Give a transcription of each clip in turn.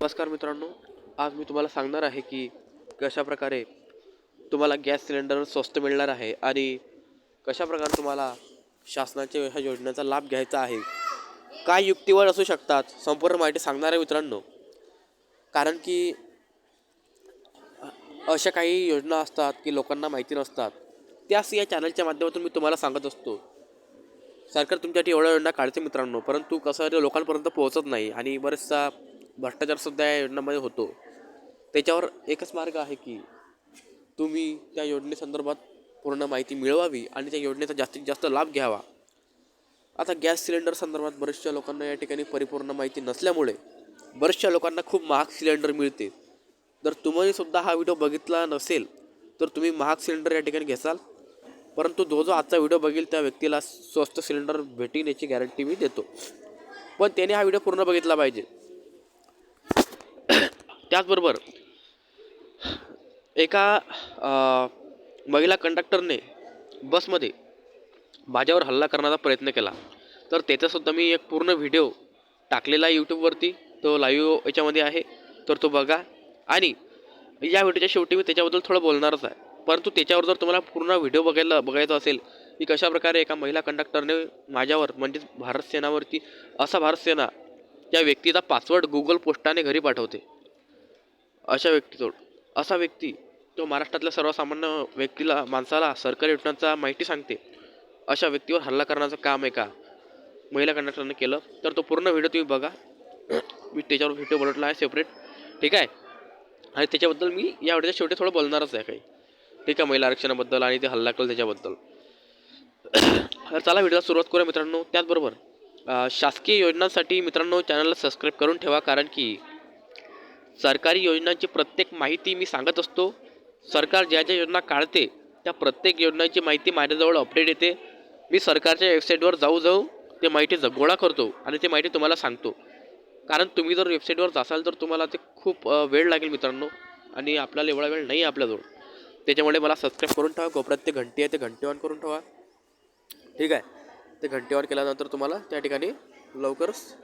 नमस्कार मित्रांनो आज मी तुम्हाला सांगणार आहे की कशा प्रकारे तुम्हाला गॅस सिलेंडर स्वस्त मिळणार आहे आणि कशा प्रकारे तुम्हाला शासनाच्या ह्या योजनेचा लाभ घ्यायचा आहे. काय युक्तीवर असू शकतात संपूर्ण माहिती सांगणार आहे मित्रांनो. कारण की अशा काही योजना असतात की लोकांना माहिती नसतात. त्याच या चॅनलच्या माध्यमातून मी तुम्हाला सांगत असतो. सरकार तुमच्यासाठी एवढ्या योजना काढते मित्रांनो परंतु कसं लोकांपर्यंत पोहोचत नाही आणि बरेचसा भ्रष्टाचारसुद्धा या योजनामध्ये होतो. त्याच्यावर एकच मार्ग आहे की तुम्ही त्या योजनेसंदर्भात पूर्ण माहिती मिळवावी आणि त्या योजनेचा जास्तीत जास्त लाभ घ्यावा. आता गॅस सिलेंडर संदर्भात बऱ्याचशा लोकांना या ठिकाणी परिपूर्ण माहिती नसल्यामुळे बऱ्याचशा लोकांना खूप महाग सिलेंडर मिळते. जर तुम्ही सुद्धा हा व्हिडिओ बघितला नसेल तर तुम्ही महाग सिलेंडर या ठिकाणी घेसाल. परंतु जो जो आजचा व्हिडिओ बघेल त्या व्यक्तीला स्वस्त सिलेंडर भेटीन याची गॅरंटी मी देतो. पण त्याने हा व्हिडिओ पूर्ण बघितला पाहिजे. त्याचबरोबर एका महिला कंडक्टरने बसमध्ये माझ्यावर हल्ला करण्याचा प्रयत्न केला. तर त्याचासुद्धा मी एक पूर्ण व्हिडिओ टाकलेला आहे यूट्यूबवरती तो लाईव्ह याच्यामध्ये आहे. तर तो बघा. आणि या व्हिडिओच्या शेवटी मी त्याच्याबद्दल थोडं बोलणारच आहे. परंतु त्याच्यावर जर तुम्हाला पूर्ण व्हिडिओ बघायला बघायचा असेल की कशाप्रकारे एका महिला कंडक्टरने माझ्यावर म्हणजेच भारत सेनावरती असा भारत सेना त्या व्यक्तीचा पासवर्ड गुगल पोस्टाने घरी पाठवते. अशा व्यक्तीजवळ. असा व्यक्ती तो महाराष्ट्रातल्या सर्वसामान्य व्यक्तीला माणसाला सरकारी योजनांचा माहिती सांगते अशा व्यक्तीवर हल्ला करण्याचं काम आहे का? महिला कंडक्टरने केलं तर तो पूर्ण व्हिडिओ तुम्ही बघा. मी त्याच्यावर व्हिडिओ बनवला आहे सेपरेट ठीक आहे? आणि त्याच्याबद्दल मी या व्हिडिओच्या शेवटी थोडं बोलणारच आहे काही. ठीक आहे? महिला आरक्षणाबद्दल आणि ते हल्ला केलं त्याच्याबद्दल. तर चला व्हिडिओला सुरुवात करूया मित्रांनो. त्याचबरोबर शासकीय योजनांसाठी मित्रांनो चॅनलला सबस्क्राईब करून ठेवा कारण की सरकारी योजनांची प्रत्येक माहिती मी सांगत असतो. सरकार ज्या ज्या योजना काढते त्या प्रत्येक योजनांची माहिती माझ्याजवळ अपडेट येते. मी सरकारच्या वेबसाईटवर जाऊ जाऊ ते माहिती गोळा करतो आणि ते माहिती तुम्हाला सांगतो. कारण तुम्ही जर वेबसाईटवर जासाल तर तुम्हाला ते खूप वेळ लागेल मित्रांनो. आणि आपल्याला एवढा वेळ नाही आहे आपल्याजवळ. त्याच्यामुळे मला सबस्क्राईब करून ठेवा कोपऱ्यात ते घंटी आहे ते घंटे ऑन करून ठेवा. ठीक आहे? ते घंटे ऑन केल्यानंतर तुम्हाला त्या ठिकाणी लवकरच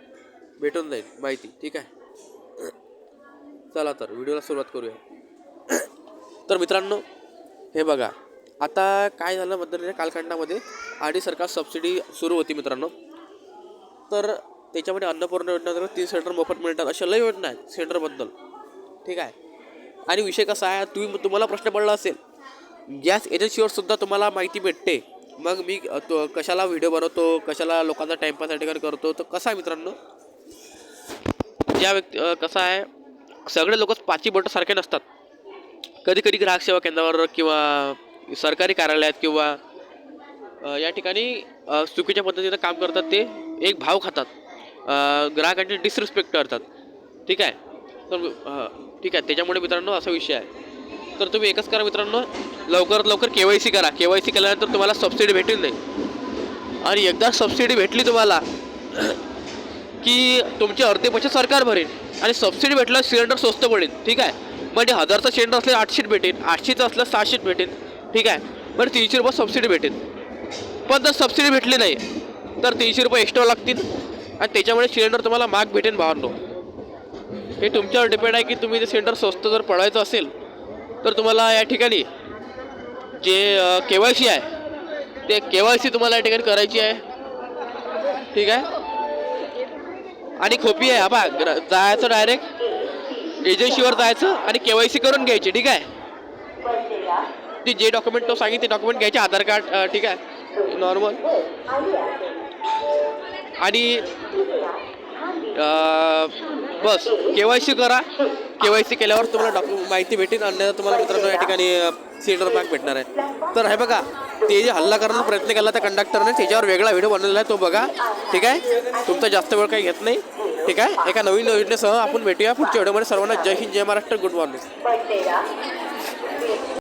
भेटून जाईल माहिती. ठीक आहे? चला तर व्हिडिओला सुरुवात करूया. तर मित्रांनो हे बघा आता काय झालं मध्य कालखंडामध्ये आधी सरकार सबसिडी सुरू होती मित्रांनो. तर त्याच्यामध्ये अन्नपूर्ण योजना तीन सिलेंडर मोफत मिळतात अशा लय योजना आहेत सिलेंडरबद्दल ठीक आहे? आणि विषय कसा आहे तुम्ही तुम्हाला प्रश्न पडला असेल गॅस एजन्सीवर सुद्धा तुम्हाला माहिती भेटते. मग मी तो कशाला व्हिडिओ बनवतो कशाला लोकांचा टाईमपास करतो तर कसा आहे मित्रांनो? ज्या व्यक्ती कसा आहे? सगळे लोक पाची बोटं सारखे नसतात. कधी कधी ग्राहक सेवा केंद्रावर किंवा सरकारी कार्यालयात किंवा या ठिकाणी चुकीच्या पद्धतीनं काम करतात ते एक भाव खातात. ग्राहकांचे डिसरिस्पेक्ट करतात. ठीक आहे? तर ठीक आहे. त्याच्यामुळे मित्रांनो असा विषय आहे. तर तुम्ही एकच करा मित्रांनो. लवकरात लवकर के वाय सी करा. के वाय सी केल्यानंतर तुम्हाला सबसिडी भेटेल नाही. आणि एकदा सबसिडी भेटली तुम्हाला की तुमचे अर्धे पैसे सरकार भरेल आणि सबसिडी भेटलं सिलेंडर स्वस्त पडेल ठीक आहे? म्हणजे हजारचं सिलेंडर असल्यास आठशेत भेटेल आठशेचं असलं सहाशेत भेटेल ठीक आहे? बरं तीनशे रुपये सबसिडी भेटेल. पण जर सबसिडी भेटली नाही तर तीनशे रुपये एक्स्ट्रा लागतील आणि त्याच्यामुळे सिलेंडर तुम्हाला महाग भेटेल भावांनो हे तुमच्यावर डिपेंड आहे की तुम्ही ते सिलेंडर स्वस्त जर पडायचं असेल तर तुम्हाला या ठिकाणी जे के वाय सी आहे ते के वाय सी तुम्हाला या ठिकाणी करायची आहे. ठीक आहे? आणि खोपी आहे हा जायचं डायरेक्ट एजन्सीवर जायचं आणि के वाय सी करून घ्यायची ठीक आहे? ते जे डॉक्युमेंट तो सांगेल ते डॉक्युमेंट घ्यायचे आधार कार्ड ठीक आहे? नॉर्मल आणि बस के वाय सी करा. के वाय सी केल्यावर तुम्हाला डॉक्यु माहिती भेटेल. अन्यथा तुम्हाला मित्रांनो या ठिकाणी सिलेंडर पॅक भेटणार आहे. तर हे बघा ते जे हल्ला करण्याचा प्रयत्न केला त्या कंडक्टरने त्याच्यावर वेगळा व्हिडिओ बनवलेला आहे तो बघा. ठीक आहे? तुमचा जास्त वेळ काही घेत नाही. ठीक आहे? एका नवीन योजनेसह आपण भेटूया पुढच्या व्हिडिओमध्ये. सर्वांना जय हिंद जय महाराष्ट्र गुड मॉर्निंग.